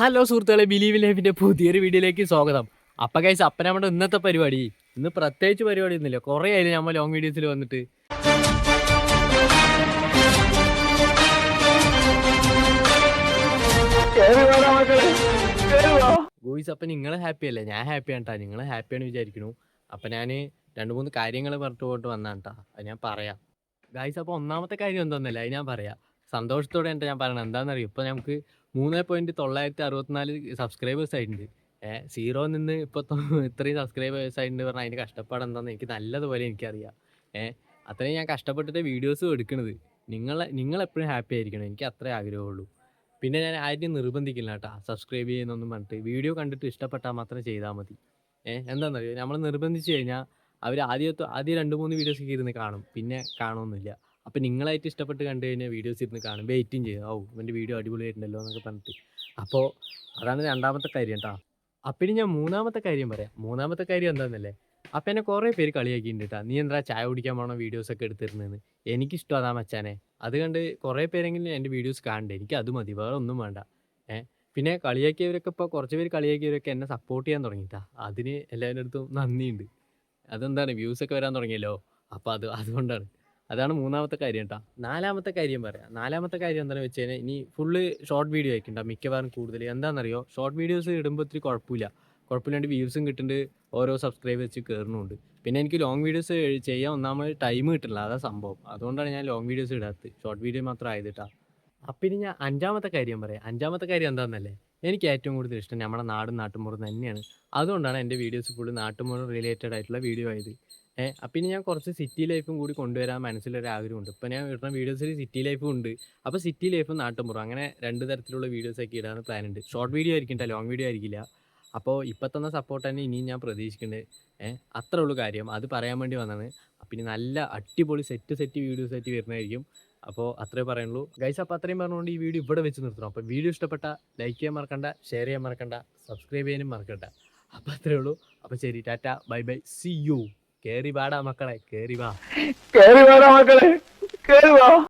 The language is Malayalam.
ഹലോ സുഹൃത്തുക്കളെ. ബിലീവ് ലൈഫിന്റെ പുതിയൊരു വീഡിയോയിലേക്ക് സ്വാഗതം. അപ്പൊ കൈസ് അപ്പന നമ്മുടെ ഇന്നത്തെ പരിപാടി. ഇന്ന് പ്രത്യേകിച്ച് പരിപാടി ഒന്നുമില്ല കുറേ ആയില്ലേ നമ്മൾ ലോങ് വീഡിയോസിൽ വന്നിട്ട്. ഗോയ്സ് അപ്പൊ നിങ്ങൾ ഹാപ്പി അല്ലേ? ഞാൻ ഹാപ്പി ആണ് നിങ്ങൾ ഹാപ്പിയാണ് വിചാരിക്കുന്നു. അപ്പൊ ഞാൻ രണ്ട് മൂന്ന് കാര്യങ്ങൾ പറഞ്ഞിട്ട് പോയിട്ട് വന്നാട്ടാ അത് ഞാൻ പറയാം. ഗായ്സ് അപ്പോൾ ഒന്നാമത്തെ കാര്യം എന്തോന്നല്ലേ? അത് ഞാൻ പറയാം. സന്തോഷത്തോടെ എന്റെ ഞാൻ പറയണം എന്താണെന്നറിയോ? ഇപ്പോൾ നമുക്ക് മൂന്ന് പോയിന്റ് തൊള്ളായിരത്തി അറുപത്തിനാല് സബ്സ്ക്രൈബേഴ്സ് ആയിട്ടുണ്ട്. സീറോ നിന്ന് ഇപ്പോൾ ഇത്രയും സബ്സ്ക്രൈബേഴ്സ് ആയിട്ടുണ്ട് പറഞ്ഞാൽ അതിന്റെ കഷ്ടപ്പാട് എന്താണെന്ന് എനിക്ക് നല്ലതുപോലെ എനിക്കറിയാം. ഏഹ് അത്രയും ഞാൻ കഷ്ടപ്പെട്ടിട്ട് വീഡിയോസ് എടുക്കുന്നത് നിങ്ങൾ നിങ്ങളെപ്പോഴും ഹാപ്പി ആയിരിക്കണം. എനിക്ക് അത്രേ ആഗ്രഹമുള്ളൂ. പിന്നെ ഞാൻ ആരും നിർബന്ധിക്കില്ല കേട്ടോ. സബ്സ്ക്രൈബ് ചെയ്യുന്നൊന്നും പറഞ്ഞിട്ട്. വീഡിയോ കണ്ടിട്ട് ഇഷ്ടപ്പെട്ടാൽ മാത്രം ചെയ്താൽ മതി. ഏഹ് എന്താണെന്നറിയോ? നമ്മൾ നിർബന്ധിച്ച് കഴിഞ്ഞാൽ അവർ ആദ്യത്തെ ആദ്യം രണ്ട് മൂന്ന് വീഡിയോസൊക്കെ ഇരുന്ന് കാണും. പിന്നെ കാണുമൊന്നുമില്ല അപ്പം നിങ്ങളായിട്ട് ഇഷ്ടപ്പെട്ട് കണ്ടു കഴിഞ്ഞാൽ വീഡിയോസ് ഇരുന്ന് കാണും വെയിറ്റും ചെയ്യും. ഓ ഇവന്റെ വീഡിയോ അടിപൊളിയായിട്ടുണ്ടല്ലോ എന്നൊക്കെ പറഞ്ഞിട്ട്. അപ്പോൾ അതാണ് രണ്ടാമത്തെ കാര്യം കേട്ടോ അപ്പം ഇനി ഞാൻ മൂന്നാമത്തെ കാര്യം പറയാം. മൂന്നാമത്തെ കാര്യം എന്താണെന്നല്ലേ അപ്പം എന്നെ കുറേ പേര് കളിയാക്കിയിട്ടുണ്ട് കേട്ടോ നീ എന്താ ചായ കുടിക്കാൻ പോണ വീഡിയോസൊക്കെ എടുത്തിരുന്നതെന്ന് എനിക്കിഷ്ടം അതാ മച്ചാനെ. അത് കണ്ട് കുറേ പേരെങ്കിലും എന്റെ വീഡിയോസ് കാണണ്ടേ. എനിക്ക് അത് മതി. വേറെ ഒന്നും വേണ്ട. ഏഹ് പിന്നെ കളിയാക്കിയവരൊക്കെ ഇപ്പോൾ കുറച്ച് പേര് കളിയാക്കിയവരൊക്കെ എന്നെ സപ്പോർട്ട് ചെയ്യാൻ തുടങ്ങിയിട്ടാ അതിന് എല്ലാവരുടെ അടുത്തും നന്ദിയുണ്ട്. അതെന്താണ്? വ്യൂസ് ഒക്കെ വരാൻ തുടങ്ങിയല്ലോ? അപ്പോൾ അത് അതുകൊണ്ടാണ്. അതാണ് മൂന്നാമത്തെ കാര്യം കേട്ടോ നാലാമത്തെ കാര്യം പറയാം. നാലാമത്തെ കാര്യം എന്താണെന്ന് വെച്ച് കഴിഞ്ഞാൽ ഇനി ഫുള്ള് ഷോർട്ട് വീഡിയോ ആയിക്കണ്ട മിക്കവാറും കൂടുതൽ എന്താണെന്നറിയോ ഷോർട്ട് വീഡിയോസ് ഇടുമ്പോൾ ഒത്തിരി കുഴപ്പമില്ല കുഴപ്പമില്ലാണ്ട് വ്യൂസും കിട്ടുന്നുണ്ട് ഓരോ സബ്സ്ക്രൈബ് വെച്ച് കയറുന്നുണ്ട് പിന്നെ എനിക്ക് ലോങ് വീഡിയോസ് ചെയ്യാൻ ഒന്നാമത് ടൈം കിട്ടില്ല അതാ സംഭവം. അതുകൊണ്ടാണ് ഞാൻ ലോങ് വീഡിയോസ് ഇടാത്തത്. ഷോർട്ട് വീഡിയോ മാത്രം ആയതിട്ടാ അപ്പം ഇനി ഞാൻ അഞ്ചാമത്തെ കാര്യം പറയാം. അഞ്ചാമത്തെ കാര്യം എന്താണെന്നല്ലേ എനിക്ക് ഏറ്റവും കൂടുതൽ ഇഷ്ടം നമ്മുടെ നാടും നാട്ടുമ്പുറം തന്നെയാണ്. അതുകൊണ്ടാണ് എന്റെ വീഡിയോസ് ഫുള്ള് നാട്ടുമ്പുറം റിലേറ്റഡ് ആയിട്ടുള്ള വീഡിയോ ആയത്. ഏഹ് അപ്പം ഇനി ഞാൻ കുറച്ച് സിറ്റി ലൈഫും കൂടി കൊണ്ടുവരാൻ മനസ്സിലൊരു ആഗ്രഹമുണ്ട്. ഇപ്പം ഞാൻ ഇടുന്ന വീഡിയോസിൽ സിറ്റി ലൈഫും ഉണ്ട്. അപ്പോൾ സിറ്റി ലൈഫും നാട്ടുമ്പുറം അങ്ങനെ രണ്ട് തരത്തിലുള്ള വീഡിയോസൊക്കെ ഇടാനുള്ള പ്ലാൻ ഉണ്ട്. ഷോർട്ട് വീഡിയോ ആയിരിക്കും ലോങ് വീഡിയോ ആയിരിക്കില്ല. അപ്പോൾ ഇപ്പം സപ്പോർട്ട് തന്നെ ഇനിയും ഞാൻ പ്രതീക്ഷിക്കുന്നുണ്ട് ഏഹ് അത്രേ ഉള്ളൂ കാര്യം. അത് പറയാൻ വേണ്ടി വന്നതാണ്. ഇനി നല്ല അടിപൊളി സെറ്റ് സെറ്റ് വീഡിയോസ് ആയിട്ട് വരുന്നതായിരിക്കും. അപ്പോൾ അത്രേ പറയുള്ളൂ. ഗൈസ് അപ്പോൾ അത്രയും പറഞ്ഞുകൊണ്ട് ഈ വീഡിയോ ഇവിടെ വെച്ച് നിർത്തണം. അപ്പോൾ വീഡിയോ ഇഷ്ടപ്പെട്ട ലൈക്ക് ചെയ്യാൻ മറക്കണ്ട ഷെയർ ചെയ്യാൻ മറക്കണ്ട സബ്സ്ക്രൈബ് ചെയ്യാനും മറക്കണ്ട. അപ്പോൾ അത്രേ ഉള്ളൂ. അപ്പോൾ ശരി tata bye bye see you കേറി വാടാ മക്കളെ കേറി വാ. കേറി വാടാ മക്കളെ കേറി വാ.